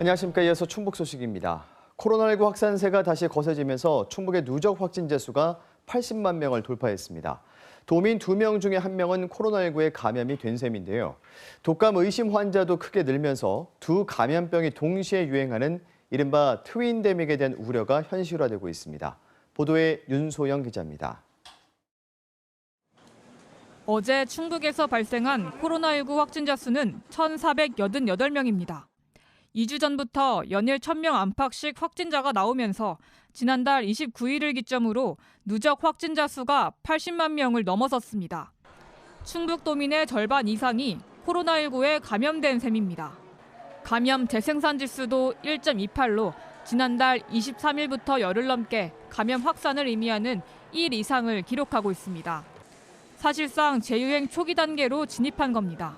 안녕하십니까. 이어서 충북 소식입니다. 코로나19 확산세가 다시 거세지면서 충북의 누적 확진자 수가 80만 명을 돌파했습니다. 도민 2명 중에 1명은 코로나19에 감염이 된 셈인데요. 독감 의심 환자도 크게 늘면서 두 감염병이 동시에 유행하는 이른바 트윈데믹에 대한 우려가 현실화되고 있습니다. 보도에 윤소영 기자입니다. 어제 충북에서 발생한 코로나19 확진자 수는 1,488명입니다. 2주 전부터 연일 1,000명 안팎씩 확진자가 나오면서 지난달 29일을 기점으로 누적 확진자 수가 80만 명을 넘어섰습니다. 충북 도민의 절반 이상이 코로나19에 감염된 셈입니다. 감염 재생산 지수도 1.28로 지난달 23일부터 열흘 넘게 감염 확산을 의미하는 1 이상을 기록하고 있습니다. 사실상 재유행 초기 단계로 진입한 겁니다.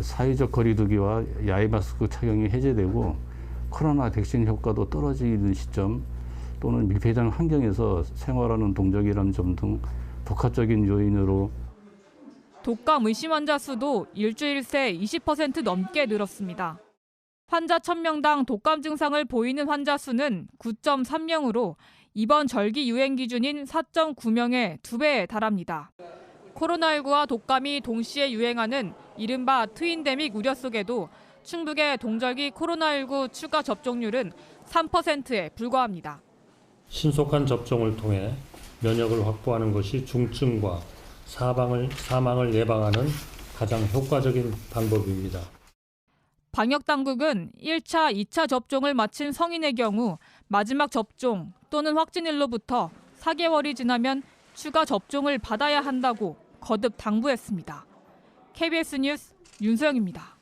사회적 거리두기와 야외 마스크 착용이 해제되고 코로나 백신 효과도 떨어지는 시점 또는 밀폐된 환경에서 생활하는 동작이라는 점 등 복합적인 요인으로 독감 의심 환자 수도 일주일 새 20% 넘게 늘었습니다. 환자 1000명당 독감 증상을 보이는 환자 수는 9.3명으로 이번 절기 유행 기준인 4.9명의 두 배에 달합니다. 코로나19와 독감이 동시에 유행하는 이른바 트윈데믹 우려 속에도 충북의 동절기 코로나19 추가 접종률은 3%에 불과합니다. 신속한 접종을 통해 면역을 확보하는 것이 중증과 사망을, 사망을 예방하는 가장 효과적인 방법입니다. 방역 당국은 1차, 2차 접종을 마친 성인의 경우 마지막 접종 또는 확진일로부터 4개월이 지나면 추가 접종을 받아야 한다고 거듭 당부했습니다. KBS 뉴스 윤소영입니다.